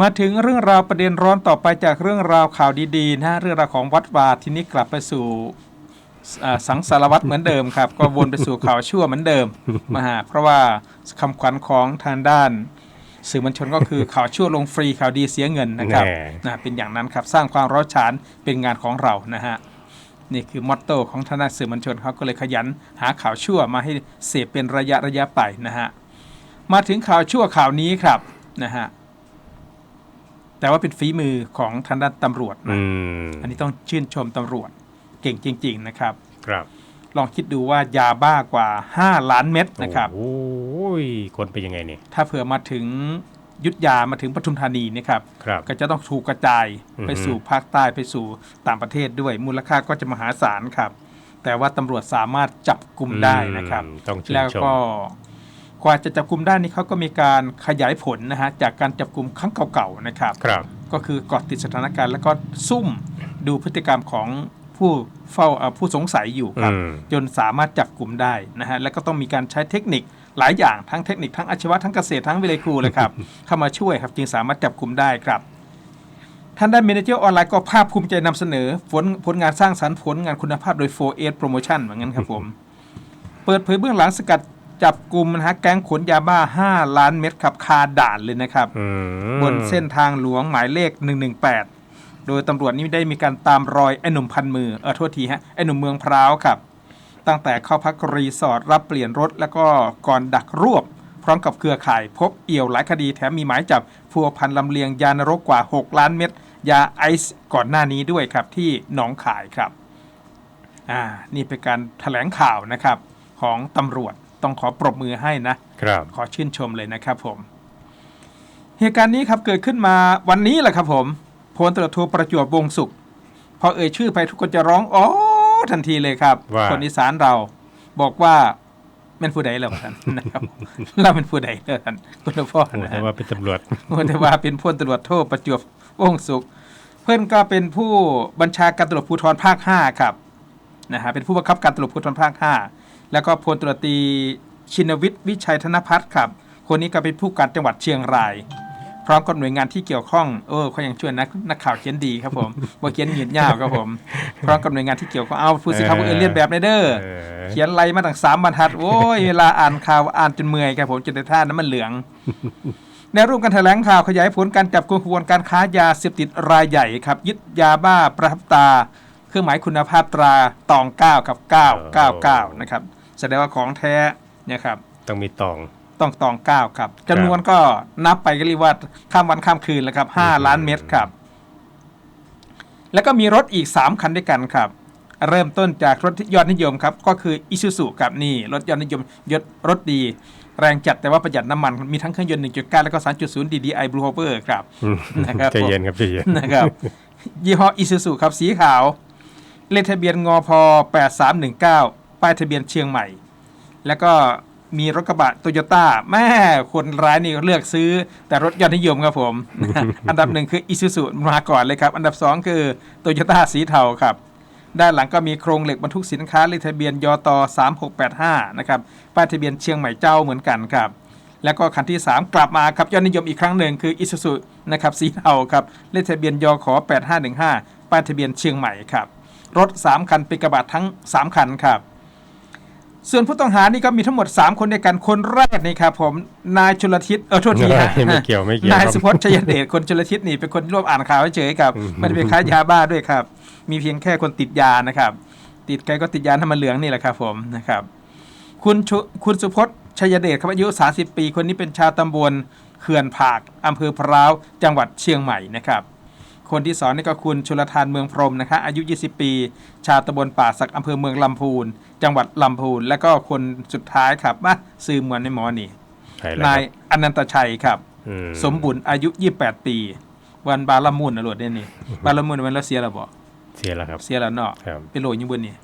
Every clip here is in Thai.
มาถึงเรื่องราวประเด็นร้อนต่อไปจากเรื่องราวข่าวดีๆนะฮะเรื่องราวของวัดวาทีนี้กลับไปสู่อ่าสังสารวัตรเหมือนเดิมครับ ก็วนไปสู่ข่าวชั่วเหมือนเดิมมาฮะเพราะว่าคำขวัญของทางด้าน สื่อมวลชนก็คือ ข่าวชั่วลงฟรีข่าวดีเสียเงินนะครับแน่นะเป็นอย่างนั้นครับสร้างความร้อนฉานเป็นงานของเรานะฮะนี่คือมอตโต้ของทางด้านสื่อมวลชนเขาก็เลยขยันหาข่าวชั่วมาให้เสพเป็นระยะระยะไปนะฮะ มาถึงข่าวชั่วข่าวนี้ครับนะฮะ แต่ว่าเป็นฝีมือของทางด้านตำรวจอืนะมอันนี้ต้องชื่นชมตำรวจเก่งจริง ๆ นะครับ ครับ ลองคิดดูว่ายาบ้ากว่า 5 ล้านเม็ดนะครับโอ้ยคนเป็นยังไงเนี่ยถ้าเผื่อมาถึงยุทธยามาถึงปทุมธานีเนะครับครับก็จะต้องถูกกระจายอือฮึไปสู่ภาคใต้ไปสู่ต่างประเทศด้วยมูลค่าก็จะมหาศาลครับ แต่ว่าตำรวจสามารถจับกลุ่มได้นะครับอืมต้องชื่นแล้วชมก็ก ว่าจะจับกลุ่มได้นี่เขาก็มีการขยายผลนะฮะจากการจับกลุ่มครั้งเก่าๆนะครับ ครับ ก็คือเกาะติดสถานการณ์แล้วก็ซุ่มดูพฤติกรรมของผู้เฝ้าเอ่อผู้สงสัยอยู่ครับ อืม จนสามารถจับกลุ่มได้นะฮะแล้วก็ต้องมีการใช้เทคนิคหลายอย่างทั้งเทคนิคทั้งอาชีวะทั้งเกษตรทั้งวิเลยครูเลยครับ เข้ามาช่วยครับจึงสามารถจับกลุ่มได้ครับ ท่านได้เมเนเจอร์ออนไลน์ก็ภาคภูมิใจนำเสนอผลผลงานสร้างสรรค์ผลงานคุณภาพโดย 4S Promotion เหมือนกันครับผม เปิดเผยเบื้องหลังสกัด จับกลุ่มนะฮะแก๊งขนยาบ้า 5 ล้านเม็ดครับคาด่านเลยนะครับ อืมบนเส้นทางหลวงหมายเลข 118 โดยตำรวจนี่ได้มีการตามรอยไอ้หนุ่มพันมือเออโทษทีฮะไอ้หนุ่มเมืองพร้าวครับ ตั้งแต่เข้าพักรีสอร์ทรับเปลี่ยนรถ แล้วก็ก่อนดักรวบ พร้อมกับเครือข่าย พบเอี่ยวหลายคดีแถมมีหมายจับพัวพันลำเลียงยานรกกว่า 6 ล้านเม็ดยาไอซ์ก่อนหน้านี้ด้วยครับที่หนองขายครับอ่านี่เป็นการแถลงข่าวนะครับของตำรวจ ต้องขอปรบมือให้นะครับ ขอชื่นชมเลยนะครับผม เหตุการณ์นี้ครับเกิดขึ้นมาวันนี้แหละครับผมพลตำรวจโทประจวบวงศุข พอเอ่ยชื่อไปทุกคนจะร้องอ๋อทันทีเลยครับว่าคนอีสานเราบอกว่าเป็นผู้ใดแล้วท่านนะครับเราเป็นผู้ใดแล้วท่านคุณพ่อโอ้นะแต่ฮะว่าเป็นตำรวจแต่ว่าเป็นพลตำรวจโทประจวบวงศุข เพื่อนก็เป็นผู้บัญชาการตำรวจภูธรภาค5ครับ นะฮะเป็นผู้บังคับการตำรวจภูธรภาค5แล้วก็พลตำรวจตรีชินวิทย์วิชัยธนพัฒน์ครับคนนี้ก็เป็นผู้การจังหวัดเชียงราย พร้อมกับหน่วยงานที่เกี่ยวข้องเออเขายังช่วยนักนักข่าวเขียนดีครับผมว่าเขียนหยืดยาวครับผมพร้อมกับหน่วยงานที่เกี่ยวข้องเอาผู้สื่อข่าวผู้อื่นเรียนแบบในเด้อเออเขียนไล่มาตั้งสามบรรทัดโอ้ยเวลาอ่านข่าวอ่านจนเมื่อยครับผมจนในท่าน้ำมันเหลืองในรูปการแถลงข่าวขยายผลการจับกลุ่มขบวนการค้ายาเสพติดรายใหญ่ครับยึดยาบ้าประทับตาเค รื่องหมายคุณภาพตราตองเก้าครับเก้าเก้าเก้านะครับ แสดงว่าของแท้เนี่ยครับต้องมีตองต้องตองเก้าครับจำนวนก็นับไปก็เรียกว่าข้ามวันข้ามคืนแล้วครับห้าอืมล้านเม็ดครับ แล้วก็มีรถอีก3คันด้วยกันครับ เริ่มต้นจากรถที่ยอดนิยมครับ ก็คืออิซูซุกับนี่รถยอดนิยมยศรถดี แรงจัดแต่ว่าประหยัดน้ำมัน มีทั้งเครื่องยนต์ 1.9 แล้วก็ 3.0 DDI Blue Hopper ครับอืมนะครับใจเย็นครับใจเย็นนะครับยี่ห้ออิซูซุครับสีขาว เลขทะเบียนงอพ8319 ป้ายทะเบียนเชียงใหม่ แล้วก็มีรถกระบะโตโยต้าแม่คนร้ายนี่เลือกซื้อแต่รถยอดนิยมครับผม อันดับหนึ่งคืออิซูซุมาก่อนเลยครับ อันดับสองคือโตโยต้าสีเทาครับ ด้านหลังก็มีโครงเหล็กบรรทุกสินค้าเลขทะเบียนยต3685นะครับป้ายทะเบียนเชียงใหม่เจ้าเหมือนกันครับแล้วก็คันที่ 3 กลับมาครับยอดนิยมอีกครั้งหนึ่งคืออิซูซุนะครับสีเทาครับเลขทะเบียนยขอ8515ป้ายทะเบียนเชียงใหม่ครับ รถ 3 คันเป็นกระบะทั้ง 3 คันครับ ส่วนผู้ต้องหานี่ก็มีทั้งหมด 3 คนด้วยกันคนแรกนี่ครับผมนายชลทิศเออโทษทีฮะไม่เกี่ยวไม่เกี่ยวนายครับสุพจน์ชัยเดชคนชลทิศนี่เป็นคนร่วมอ่านข่าวเฉยๆครับอืมไม่ได้เป็นค้ายาบ้าด้วยครับ มีเพียงแค่คนติดยานะครับ ติดใครก็ติดยาน้ำมันเหลืองนี่แหละครับผมนะครับ คุณชุคุณสุพจน์ชัยเดชครับอายุ 30 ปี คนนี้เป็นชาวตำบลเขื่อนผากอำเภอพร้าวจังหวัดเชียงใหม่นะครับ คนที่สองนี่ก็คุณชลทานเมืองพรหมนะครับอายุ 20 ปี ชาวตำบลป่าสักอำเภอเมืองลำพูน จังหวัดลำพูน และก็คนสุดท้ายครับมาซื้อมวนในหมอนี่ใช่แล้วนายครับอนันตชัยครับอืสมบุญอายุ 28 ปี วันบาลามุนนะโหลดเนี่ยนี่บาลามุนวันแล้วเสียแล้วบ่เสียแล้วครับเสียแล้วเนาะครับเป็นโรคยังบนนี่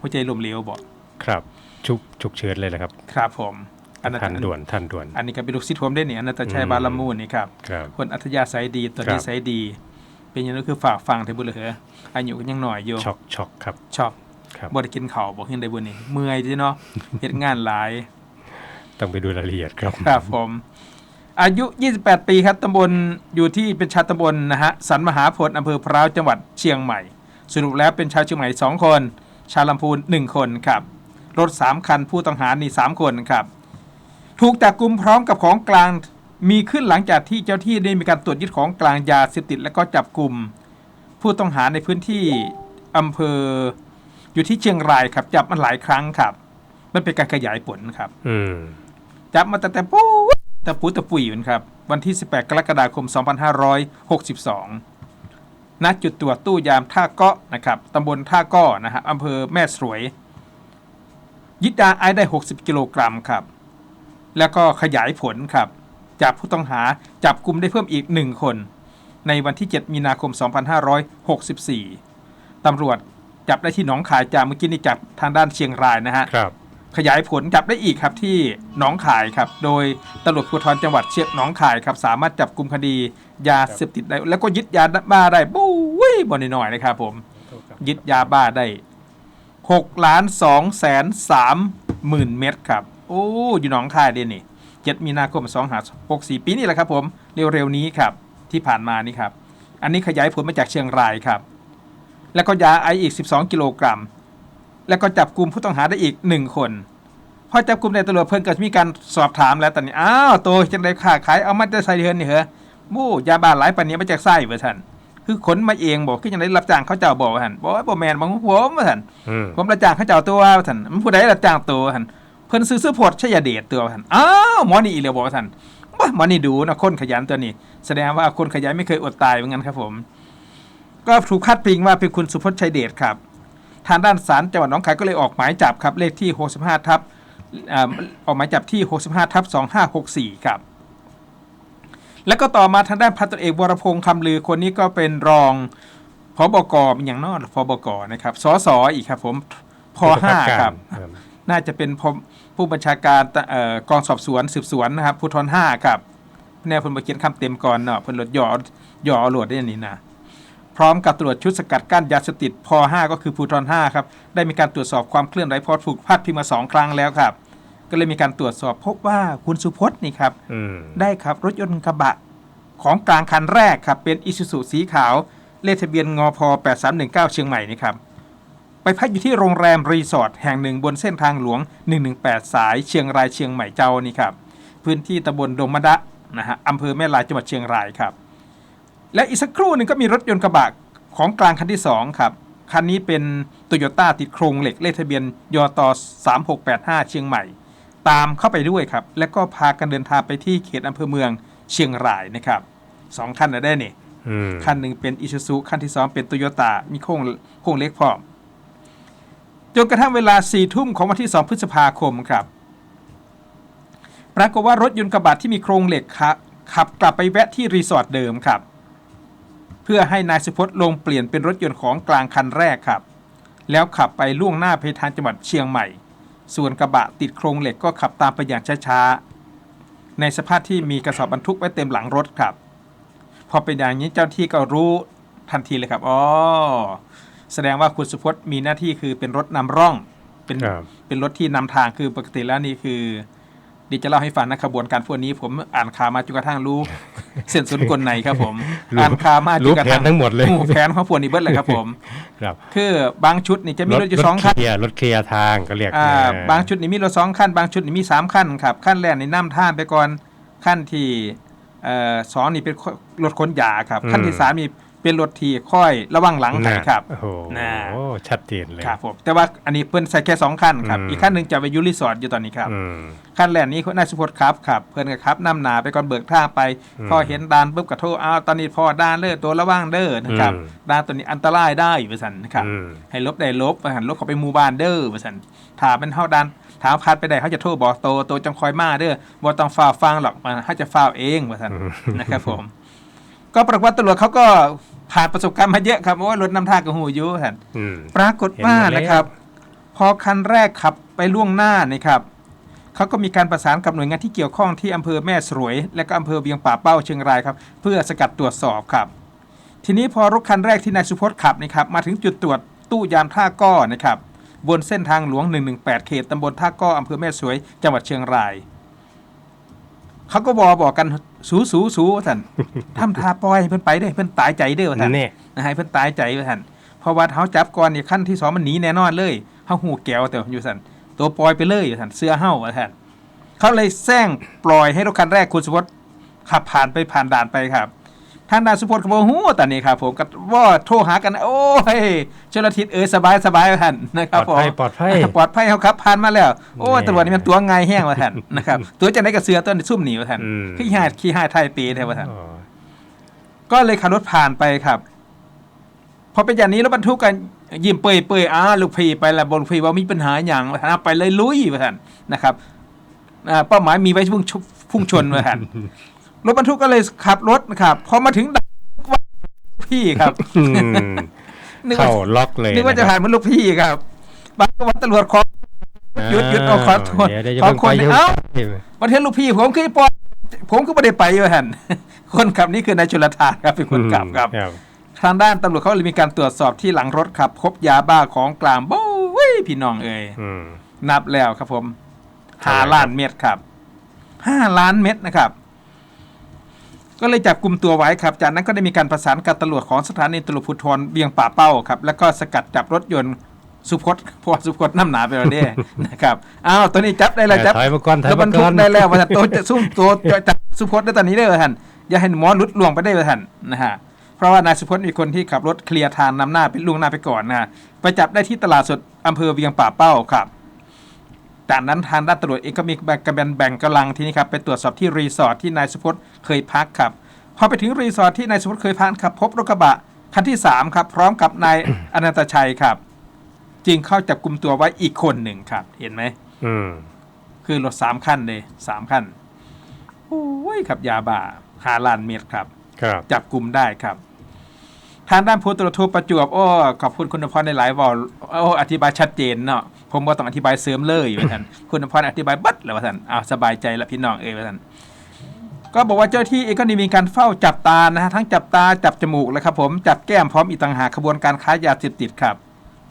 หัวใจล้มเหลวบ่ครับชุกฉุกเฉินเลยแหละครับครับผมอันนั้นทันด่วนทันด่วน อันนี้ก็เป็นลูกศิษย์ผมได้นี่อนันตชัยอืมบาลามุนนี่ครับครับคนอัธยาศัยดีตัวครับนิสัยดี เป็นอย่างนั้นคือฝากฟังเทบุญเลยเหรออายุก็ยังหน่อยอยู่ช็อกช็อกครับชอบครับบ่ได้กินข้าวบ่เห็นได้บุญนี่เมื่อยจีเนาะเฮ็ดงานหลาย ต้องไปดูรายละเอียดครับครับผม อายุ 28 ปีครับตำบลอยู่ที่เป็นชาวตำบลนะฮะสันมหาพลอำเภอพร้าวจังหวัดเชียงใหม่ สรุปแล้วเป็นชาวเชียงใหม่ 2 คน ชาวลำพูน 1 คนครับรถ 3 คันผู้ต้องหานี่3คนครับ ถูกจับกลุ่มพร้อมกับของกลาง มีขึ้นหลังจากที่เจ้าที่ได้มีการตรวจยึดของกลางยาเสพติดและก็จับกลุ่ม ผู้ต้องหาในพื้นที่อำเภอ อยู่ที่เชียงรายครับ จับมันหลายครั้งครับมันเป็นการขยายผลครับ อืมจับมาแต่แต่ปูตะปูตะปุยอยู่นะครับ วันที่ 18 กรกฎาคม 2562ณจุดตรวจตู้ยามท่าเกาะนะครับตำบลท่าก้อนะฮะอำเภอแม่สวย ยึดยาไอซ์ได้ 60 กิโลกรัมครับ แล้วก็ขยายผลครับ จากผู้ต้องหาจับกลุ่มได้เพิ่มอีก 1 คน ในวันที่ 7 มีนาคม 2564 ตำรวจจับได้ที่หนองขายจากเมื่อกี้นี่จับทางด้านเชียงรายนะฮะครับขยายผลจับได้อีกครับที่หนองขายครับ โดยตำรวจภูธรจังหวัดเชียงหนองขายครับ สามารถจับกลุ่มคดียาเสพติดได้แล้วก็ยึดยาบ้าได้บู้ยบนหน่อยๆนะครับผม ยึดยาบ้าได้6ล้าน2แสน3หมื่นเม็ดครับ โอ้ อยู่หนองคายเดยวนี่ 7 มีนาคม2หา64 ปีนี่แหละครับผมเร็วๆนี้ครับที่ผ่านมานี่ครับอันนี้ขยายผลมาจากเชียงรายครับ แล้วก็ยาไออีก 12 กิโลกรัม แล้วก็จับกลุ่มผู้ต้องหาได้อีก 1 คนพอจับกลุ่มในตำรวจเพิ่นก็มีการสอบถามแล้วตอนนี้อ้าวโตจังไดค่าขายเอามาจะใส่เฮือนนี่เหรอมู่ยาบ้าหลายปันนี้มาจากไส้เว้ยท่านคือขนมาเองบอกคือจังไดรับจ้างเขาเจ้าบอกว่าท่านบอกว่าบ่แม่นบางผมว่าท่านอืมผมรับจ้างเขาเจ้าตัวว่าท่านมันผู้ใดรับจ้างตัวท่าน เพิ่นซื้อซื้อพดชยเดชตัวท่านอ้าวหมอนี่อีแล้วบอกว่าท่านว้าหมอนี่ดูนะคนขยันตัวนี้ แสดงว่าคนขยันไม่เคยอดตายเหมือนกันครับผม ก็ถูกคาดพิงว่าเป็นคุณสุพจน์ชัยเดชครับ ทางด้านศาลจังหวัดหนองคายก็เลยออกหมายจับครับเลขที่ 65 ทับออออกหมายจับที่ 65ทับ2564 ครับ แล้วก็ต่อมาทางด้านพันตำรวจเอกวรพงษ์คำลือคนนี้ก็เป็นรองพบกเป็นอย่างนอกพบกนะครับสสอีกครับผมพ5ครับครับ น่าจะเป็นพผู้บัญชาการตะเอ่อกองสอบสวนสืบสวนนะครับภูธรห้าครับแนวพลมาเขียนคำเต็มก่อนเนาะเพลลดย่อย่อเอาโหลดได้อย่างนี้นะพร้อมกับตรวจชุดสกัดกั้นยาเสพติดพ5ก็คือภูธร5ครับได้มีการตรวจสอบความเคลื่อนไหวเพอถูกพาดพิงมาสองครั้งแล้วครับ ก็เลยมีการตรวจสอบพบว่าคุณสุพจน์นี่ครับอืมได้ขับรถยนต์กระบะของกลางคันแรกครับเป็นอิซูซุสีขาวเลขทะเบียนงพ8319 เชียงใหม่นี่ครับ ไปพักอยู่ที่โรงแรมรีสอร์ทแห่งหนึ่งบนเส้นทางหลวง 118 สายเชียงรายเชียงใหม่เจ้านี่ครับ พื้นที่ตำบลดงมะดะนะฮะอำเภอแม่ลายจังหวัดเชียงรายครับ และอีกสักครู่หนึ่งก็มีรถยนต์กระบะของกลางคันที่2ครับคันนี้เป็นโตโยต้าติดโครงเหล็กเลขทะเบียนยต3685 เชียงใหม่ ตามเข้าไปด้วยครับ แล้วก็พากันเดินทางไปที่เขตอำเภอเมืองเชียงรายนะครับสองคันนะได้เนี่ยอืมคันหนึ่งเป็นอิ u ซูคันที่สองเป็นโตโยต้ามีโค้งโค้งเล็กพร้อม จนกระทั่งเวลาสี่ทุ่มของวันที่ 2 พฤษภาคมครับ ปรากฏว่ารถยนต์กระบะที่มีโครงเหล็กขับขับกลับไปแวะที่รีสอร์ทเดิมครับ เพื่อให้นายสุพจน์ลงเปลี่ยนเป็นรถยนต์ของกลางคันแรกครับ แล้วขับไปล่วงหน้าไปทางจังหวัดเชียงใหม่ ส่วนกระบะติดโครงเหล็กก็ขับตามไปอย่างช้าๆ ในสภาพที่มีกระสอบบรรทุกไว้เต็มหลังรถครับ พอเป็นอย่างนี้เจ้าที่ก็รู้ทันทีเลยครับ อ๋อ แสดงว่าคุณสุพจน์มีหน้าที่คือเป็นรถนำร่อง เป็นครับเป็นรถที่นำทางคือปกติแล้วนี่คือเดียวจะเล่าให้ฟังนะขบวนการพวกนี้ผมอ่านข่าวมาจนกระทั่งรู้ เส้นสุนกลในครับผมรู้อ่านข่าวมาจรู้นกระแผทั่นงทั้งหมดเลยรู้แผนของพวกนี้เบิดเลยครับผมครับคือบางชุดนี่จะมีรถอยู่รถสองคันเคลียร์รถเคลียร์ทางก็เรียกอ่าเออบางชุดนี่มีรถสองขั้นบางชุดนี่มีสามขั้นครับขั้นแรกนี่น้ำท่ามไปก่อนขั้นที่เอ่อสองนี่เป็นรถขนยาครับขั้นที่สามนี่ เป็นรถที่ค่อยระวังหลังให้นะครับโอ้โหน่ะชัดเจนเลยครับผมแต่ว่าอันนี้เพิ่นใส่แค่สองขั้นครับอืมอีกขั้นหนึ่งจะไปอยูรีสอร์ทอยู่ตอนนี้ครับอืมขั้นแรกนี้นายสุพจน์ครับครับเพิ่นก็ครับนำหนาไปก่อนเบิกท่างไปอืมพอเห็นด่านปุ๊บกระโทษอ้าวตอนนี้พอด่านเด้อตัวระวังเด้อนะครับอืมด่านตัวนี้อันตรายได้อยู่ว่าซั่นนะครับอืมให้ลบได้ลบหันลบเข้าไปหมู่บ้านเด้อว่าซั่นถ้าเป็นเฮาดันถามพัดไปได้เขาจะโทรบอกโตโตจังคอยมาเด้อบ่ต้องฟ้าวฟังหรอกมันเขาจะฟ้าวเองว่าซั่นอืมนะครับผม ก็ปรากฏว่าตำรวจเขาก็ผ่านประสบการณ์มาเยอะครับโอ้ยรถนำทางกับหูอยูซั่นอืมปรากฏว่าเห็นหมดแล้วนะครับ พอคันแรกขับไปล่วงหน้านะครับเขาก็มีการประสานกับหน่วยงานที่เกี่ยวข้องที่อำเภอแม่สรวย และก็อำเภอเวียงป่าเป้าเชียงรายครับ เพื่อสกัดตรวจสอบครับ ทีนี้พอรถคันแรกที่นายสุพจน์ขับนะครับ มาถึงจุดตรวจตู้ยามท่าก้อนะครับ บนเส้นทางหลวง 118 เขตตำบลท่าก้ออำเภอแม่สวย จังหวัดเชียงรายเขาก็บอบอกกัน สูสูสูท่านทำทาปล่อยให้เพิ่นไปเด้อเพิ่นตายใจเด้อท่านนี่นะให้เพิ่นตายใจว่าท่านเพราะว่าเขาจับก่อนเนี่ยขั้นที่สองมันหนีแน่นอนเลยเฮาหูแก้วแต่อยู่ท่านตัวปล่อยไปเลยอยู่ท่านเสื้อเฮาว่าท่านเขาเลยแซงปล่อยให้รถคันแรกคุณสุพจน์ขับผ่านไปผ่านด่านไปครับ ทางด่านสุพจน์ก็บอกหูตอนนี้ครับผมก็ว่าโทรหากันโอ้ยชลทิศเออสบายสบายว่าท่านนะคปลรับอดผมภัยปลอดภัยปลอดภัยเขาครับผ่านมาแล้ว โอ้แน่ตำรวจนี่มันตัวไงแห้งว่าท่านนะครับตัวจะได้กับเสือตัวนี้ซุ่มหนีว่าท่านอืมขี้หาดขี้หาดไทยปีแท้ว่าท่านอ๋อก็เลยขับรถผ่านไปครับพอเป็นอย่างนี้รถบรรทุกกันยิ้มเปื่อยเปื่อยอ้าลูกพี่ไปละบนพี่ว่ามีปัญหาอย่างว่าท่านเอาไปเลยลุยว่าท่านนะครับอ่าเป้าหมายมีไว้พุ่งชพุ่งชนว่าท่าน รถบรรทุกก็เลยขับรถนะครับพอมาถึงด่านว่าพี่ครับอืมนึกว่าเข้าล็อกเลยนึกว่าจะคผ่ารับนเหมันลูกพี่ครับบางวันตำรวจขอหยุดหยุดเอาขอโทษเดี๋ยวเดี๋ยวจะขอเพิ่งคนไปหนึ่งยุ่งเอ้าประเทศลูกพี่ ผมคือปอผมก็ไม่ได้ไปว่าท่านคนขับนี่คือนายชลทานครับเป็นคนขับครับครับทางด้านตำรวจเขาเลยมีการตรวจสอบที่หลังรถครับ พบยาบ้าของกลางโบ้ยพี่น้องเอ่ยอืมนับแล้วครับผมเท่าห้าไหร่ครับล้านเม็ดครับห้าล้านเม็ดนะครับ ก็เลยจับกลุ่มตัวไว้ครับ จากนั้นก็ได้มีการประสานกับตำรวจของสถานีตำรวจภูธรเบียงป่าเป้าครับ แล้วก็สกัดจับรถยนต์สุพจน์เพราะว่าสุพจน์น้ำหนาไปแล้วเนี่ยนะครับ อ้าวตัวนี้จับได้แล้วจับถอยมาก่อนถอยแล้วบรมารทุก่กอนได้แล้วว่าท่านโตจะซุ่มโตจะจับสุพจน์ได้ตอนนี้ได้ว่าท่านอย่าให้หมอหลุดล่วงไปได้ว่าท่านนะฮะเพราะว่านายสุพจน์มีคนที่ขับรถเคลียร์ทางนำหน้าเป็นล่วงหน้าไปก่อนนะฮะไปจับได้ที่ตลาดสดอำเภอเวียงป่าเป้าครับ จากนั้นทางด้านตำรวจเองก็มีการแบ่งกำลังที่นี่ครับไปตรวจสอบที่รีสอร์ทที่นายสุพจน์เคยพักครับพอไปถึงรีสอร์ทที่นายสุพจน์เคยพักครับพบรถกระบะคันที่สามครับพร้อมกับนายอนันตชัยครับ จึงเข้าจับกลุ่มตัวไว้อีกคนหนึ่งครับ เห็นไหมอืมคือรถสามคันเลยสามคันโอ้ยครับยาบ้าหาล้านเม็ดครับ ครับ จับกลุ่มได้ครับ ทางด้านพลตำรวจโทประจวบโอ้ขอบคุณคุณพรในหลายวอลโอ้อธิบายชัดเจนเนาะ ผมว่าต้องอธิบายเสริมเลยว่าท่านคุณพรอธิบายบัดแล้วว่าท่านอ้าวสบายใจแล้วพี่น้องเอ้ยว่าท่านก็บอกว่าเจ้าที่เองก็มีการเฝ้าจับตานะฮะทั้งจับตาจับจมูกเลยครับผมจับแก้มพร้อมอีกต่างหากขบวนการค้ายาเสพติดครับ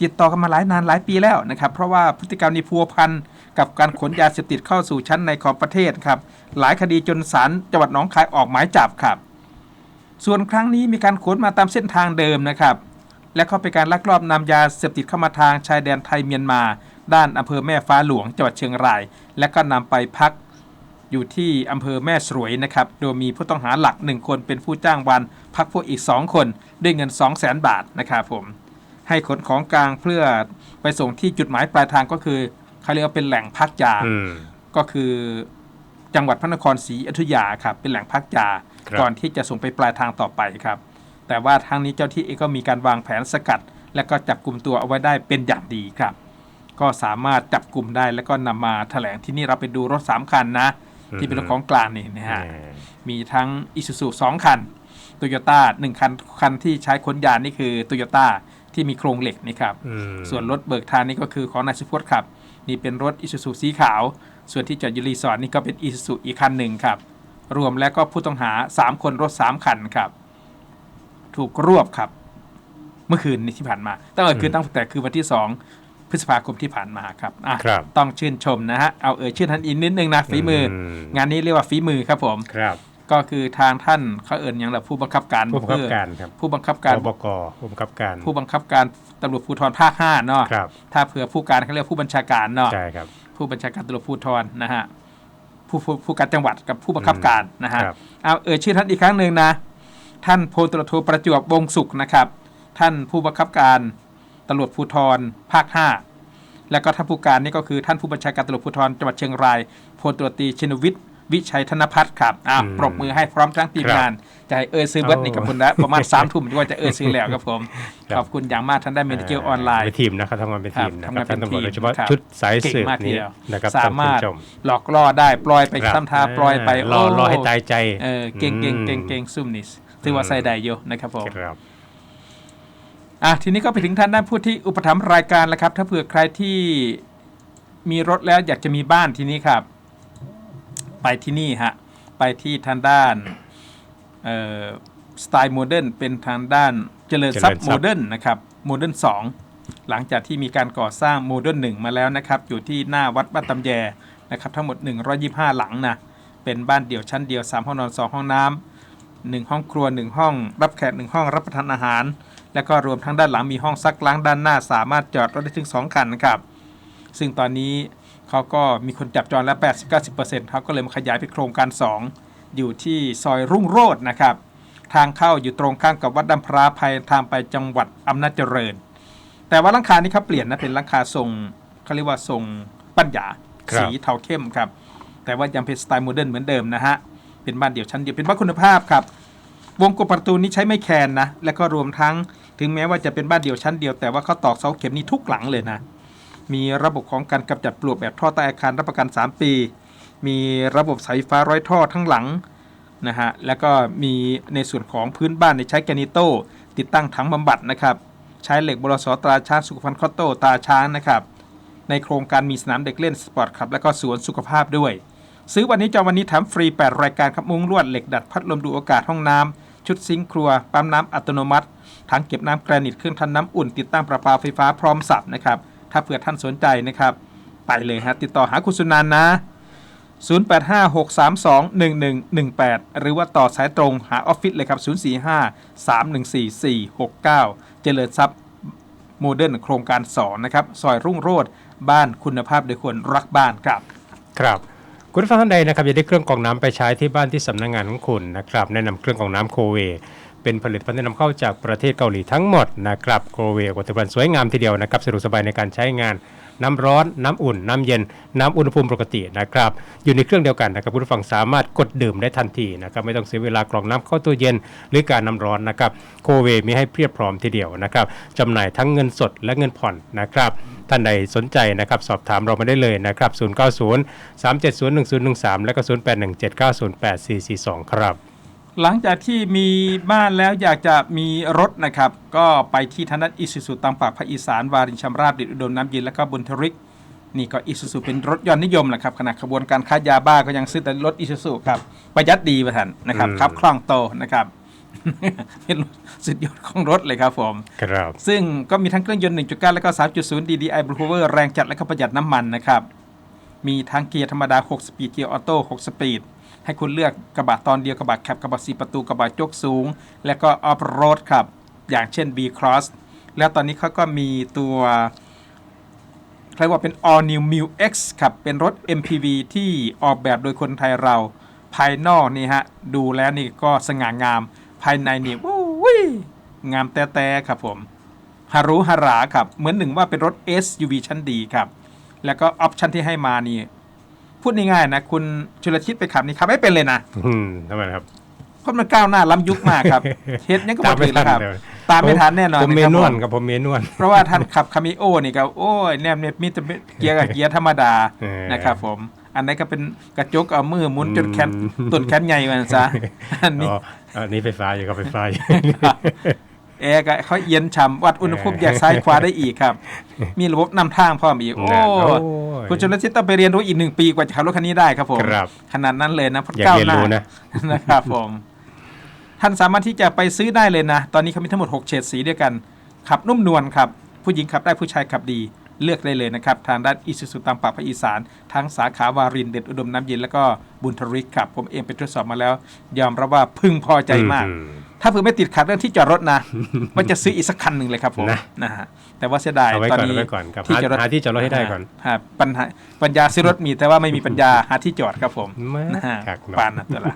ติดต่อกันมาหลายนานหลายปีแล้วนะครับเพราะว่าพฤติกรรมนี้พัวพันกับการขนยาเสพติดเข้าสู่ชั้นในของประเทศครับ หลายคดีจนศาลจังหวัดหนองคายออกหมายจับครับ ส่วนครั้งนี้มีการขนมาตามเส้นทางเดิมนะครับ และก็เป็นการลักลอบนำยาเสพติดเข้ามาทางชายแดนไทยเมียนมา ด้านอำเภอแม่ฟ้าหลวงจังหวัดเชียงราย และก็นำไปพักอยู่ที่อำเภอแม่สวยนะครับ โดยมีผู้ต้องหาหลัก 1 คนเป็นผู้จ้างวัน พักพวกอีก 2 คนด้วยเงิน 2 0 0 0 0 0บาทนะครับผม ให้ขนของกลางเพื่อไปส่งที่จุดหมายปลายทางก็คือเขาเรียกว่าเป็นแหล่งพักยาอืมก็คือจังหวัดพระนครศรีอยุธยาครับ เป็นแหล่งพักยาครับก่อนที่จะส่งไปปลายทางต่อไปครับ แต่ว่าทางนี้เจ้าที่เองก็มีการวางแผนสกัด และก็จับกลุ่มตัวเอาไว้ได้เป็นอย่างดีครับ ก็สามารถจับกลุ่มได้แล้วก็นำมาแถลงที่นี่เราไปดูรถ 3 คันนะ ที่เป็นรถของกลางนี่นะฮะอ่ามีทั้งอิซูซูสองคันโตโยต้าหนึ่งคันคันที่ใช้ขนยานี่คือโตโยต้าที่มีโครงเหล็กนี่ครับอืมส่วนรถเบิกทางนี่ก็คือของนายสุพจน์ครับนี่เป็นรถอิซูซูสีขาว ส่วนที่จอดอยู่รีสอร์ทนี่ก็เป็นอิซูซูอีกคันหนึ่งครับ รวมแล้วก็ผู้ต้องหา 3 คนรถ 3 คันครับ ถูกรวบครับ เมื่อคืนนี้ที่ผ่านมา ตั้งแต่คืนตั้งแต่คือวันที่2พฤษภาคมที่ผ่านมาครับอะครับต้องชื่นชมนะฮะ เอาเอ่ยชื่อท่านอินนิดนึงนะฝีมืออมงานนี้เรียกว่าฝีมือครับผมครับ ก็คือทางท่านเขาเอ่ยอย่างละผู้บังคับการผู้บังคับการครับผู้บังคับการบกผู้บังคับการ ผู้บังคับการตำรวจภูธรภาค5เนาะครับถ้าเผื่อผู้การเขาเรียกผู้บัญชาการเนาะใช่ครับผู้บัญชาการตำรวจภูธรนะฮะผู้ผู้ผู้การจังหวัดกับผู้บังคับการนะฮะครับเอาเอ่ยชื่อท่านอีกครั้งหนึ่งนะ ท่านพลตำรวจโทประจวบวงศุขนะครับ ท่านผู้บังคับการตำรวจภูธรภาค 5 แล้วก็ท่านผู้การนี่ก็คือท่านผู้บัญชาการตำรวจภูธรจังหวัดเชียงรายพลตำรวจตรีชินวิทย์วิชัยธนพัฒน์ครับอ้าวอืมปรบมือให้พร้อมทั้งทีมครับงานจะให้เอ่ยซื้อเบิร์ดนี่กับคุณนะประมาณสามทุ่มที่ว่าจะเอ่ยซื้อแล้วครับผมครับขอบคุณอย่างมากท่านได้เมดิเกลออนไลน์เป็นทีมนะครับทำงานเป็นทีมนะครับครับทำงานเป็นท่านตำรวจทีมโดยเฉพาะครับชุดสายเก่งสืบมากทีนี้เดียวนะครับสาต้องมารถชื่นชมหลอกล่อได้ปล่อยไปครับทำท่าปล่อยไปรอโรอให้ตายใจเออเก่งเก่งอืมเก่งเก่งซุ่มนิส ถือว่าใส่ได้อยู่นะครับผมครับอะทีนี้ก็ไปถึงท่านด้านผู้ที่อุปถัมภ์รายการแล้วครับ ถ้าเผื่อใครที่มีรถแล้วอยากจะมีบ้านที่นี้ครับ ไปที่นี่ฮะไปที่ทางด้านเอ่อสไตล์โมเดิร์นเป็นทางด้านเจริญทรัพย์เจริญทรัพย์โมเดิร์นนะครับโมเดิร์นสองหลังจากที่มีการก่อสร้างโมเดิร์นหนึ่งมาแล้วนะครับ อยู่ที่หน้าวัดบ้านตำแยนะครับ ทั้งหมด 125 หลังนะเป็นบ้านเดี่ยวชั้นเดียว 3 ห้องนอน 2 ห้องน้ำ หนึ่งห้องครัว 1 ห้อง รับแขก 1 ห้องรับประทานอาหาร แล้วก็รวมทั้งด้านหลังมีห้องซักล้างด้านหน้า สามารถจอดรถได้ถึง 2 คันนะครับ ซึ่งตอนนี้เขาก็มีคนจับจองแล้ว 80-90%เขาก็เลยมาขยายเป็นโครงการ 2 อยู่ที่ซอยรุ่งโรจน์นะครับ ทางเข้าอยู่ตรงข้ามกับวัดดำพร้าภัยทางไปจังหวัดอำนาจเจริญ แต่ว่าหลังคานี้เขาเปลี่ยนนะเป็นหลังคาทรงเขาเรียกว่าทรงปัญญาครับสีเทาเข้มครับ แต่ว่ายังเป็นสไตล์โมเดิร์นเหมือนเดิมนะฮะ เป็นบ้านเดี่ยวชั้นเดียวเป็นบ้านคุณภาพครับ วงกบประตูนี้ใช้ไม่แคนนะ และก็รวมทั้งถึงแม้ว่าจะเป็นบ้านเดี่ยวชั้นเดียวแต่ว่าเขาตอกเสาเข็มนี้ทุกหลังเลยนะ มีระบบของการกำจัดปลวกแบบท่อใต้อาคารรับประกัน 3 ปี มีระบบสายไฟฟ้าร้อยท่อทั้งหลังนะฮะแล้วก็มีในส่วนของพื้นบ้านในใช้แกนิโต้ติดตั้งถังบำบัดนะครับ ใช้เหล็กบลสตราช้างสุขภัณฑ์คอตโต้ตาช้างนะครับ ในโครงการมีสนามเด็กเล่นสปอร์ตครับ และก็สวนสุขภาพด้วย ซื้อวันนี้จองวันนี้แถมฟรี 8 รายการครับมุ้งลวดเหล็กดัดพัดลมดูอากาศห้องน้ำชุดซิงค์ครัว ปั๊มน้ำอัตโนมัติถังเก็บน้ำแกรนิตเครื่องทำน้ำอุ่น ติดตั้งประปาไฟฟ้าพร้อมสับนะครับ ถ้าเผื่อท่านสนใจนะครับ ไปเลยฮะติดต่อหาคุณสุนันท์นะ 0856321118 หรือว่าต่อสายตรงหาออฟฟิศเลยครับ 045-314-469 เจริญทรัพย์โมเดิร์นโครงการ 2 นะครับ ซอยรุ่งโรจน์บ้านคุณภาพโดยคนรักบ้านครับ ครับ คุณผู้ฟังท่านใดนะครับอยากได้เครื่องกรองน้ำไปใช้ที่บ้านที่สำนักงานของคุณนะครับแนะนำเครื่องกรองน้ำโคเวเป็นผลิตภัณฑ์ที่นำเข้าจากประเทศเกาหลีทั้งหมดนะครับโคเววัตถุดิบสวยงามทีเดียวนะครับสะดวกสบายในการใช้งาน น้ำร้อนน้ำอุ่น น้ำเย็น น้ำอุณหภูมิปกตินะครับอยู่ในเครื่องเดียวกันนะครับคุณผู้ฟังสามารถกดดื่มได้ทันทีนะครับไม่ต้องเสียเวลากรองน้ำเข้าตู้เย็น หรือการน้ำร้อนนะครับโคเวมีให้เพียบพร้อมทีเดียวนะครับจำหน่ายทั้งเงินสดและเงินผ่อนนะครับท่านใดสนใจนะครับสอบถามเรามาได้เลยนะครับ090 370 1013 และก็ 081 790 8442 ครับ หลังจากที่มีบ้านแล้วอยากจะมีรถนะครับ ก็ไปที่ธนัทอิสุสุตามปากภาคอีสาน วารินชำราบดิดอุดมน้ำเย็นและก็บุญทริก นี่ก็อิสุสุเป็นรถยอดนิยมแหละครับขณะขบวนการค้ายาบ้าก็ยังซื้อแต่รถอิสุสุครับประหยัดดีประทันนะครับอืม ครับคล่องโตนะครับ เป็นรถสุดยอดของรถเลยครับผม ครับ ซึ่งก็มีทั้งเครื่องยนต์ 1.9 และก็ 3.0 DDI Blue Power แรงจัดและก็ประหยัดน้ำมันนะครับ มีทั้งเกียร์ธรรมดา 6 สปีด เกียร์ออโต้ 6 สปีด ให้คุณเลือกกระบะตอนเดียวกระบะแคปกระบะ4ประตูกระบะยกสูง และก็ออฟโรดครับ อย่างเช่น B Cross แล้วตอนนี้เขาก็มีตัวเรียกว่าเป็น All New m i X ครับ เป็นรถ MPV ที่ออกแบบโดยคนไทยเรา ภายนอกนี่ฮะ ดูแล้วนี่ก็สง่างาม ภายในนี่วู้วิงามแต่แต่ครับผมฮารุฮาราครับ เหมือนหนึ่งว่าเป็นรถ SUV ชั้นดีครับ แล้วก็ออปชันที่ให้มานี่ พูดง่ายๆนะคุณชุลชิตไปขับนี่ขับไม่เป็นเลยนะอืมทำไมครับเพราะมันก้าวหน้าล้ำยุคมากครับเฮ็ดยังก็บตาอมกไม่ถึงทันนะครับเลยตามไม่ทันแน่นอนผมเมนะครับนวลผมกับผมเมนวลเพราะว่าท่านขับคามิโอนี่ก็โอ้ยแนมเนี่ยมีแต่เกียร์กับเกียร์ธรรมดาเออนะครับผมอันนี้นก็เป็นกระจกเอามือหมุนจนแขนอืมตุนแขนใหญ่มันซะอันนี้อ๋ออันนี้ไฟฟ้าอยู่กับไฟฟ้าอยู่ แอร์ก็เขาเย็นฉ่ำวัดอุณหภูมิแยกซ้ายขวาได้อีกครับ มีระบบนำทางพร้อมอีก โอ้นั่นโอ้ยคุณชนลชิตต้องไปเรียนรู้อีกหนึ่งปีกว่าจะขับรถคันนี้ได้ครับผมครับขนาดนั้นเลยนะเพราะอยากก้าวเรียนหน้ารู้นะนะครับผมท่านสามารถที่จะไปซื้อได้เลยนะ ตอนนี้เขามีทั้งหมด 6 เฉดสีด้วยกัน ขับนุ่มนวลครับ ผู้หญิงขับได้ผู้ชายขับดี เลือกได้เลยนะครับ ทางด้านอิสุสุตามปากภาคอีสาน ทั้งสาขาวารินเด็ดอุดมน้ำเย็น แล้วก็บุญทริกครับ ผมเองไปทดสอบมาแล้ว ยอมรับว่าพึงพอใจมากอืม ถ้าเผื่อไม่ติดขัดเรื่องที่จอดรถนะมันจะซื้ออีกสักคันหนึ่งเลยครับผมนะนะฮะแต่ว่าเสียดายเอาไว้ตอนก่อนนี้เอาไว้ก่อนครับที่จอดรถหาหาที่จอดรถให้ได้ก่อนฮะปัญหาปัญญาซื้อรถมีแต่ว่าไม่มีปัญญาหาที่จอดครับผมแม่นะฮะคักเนอะปานนั่นตัวละ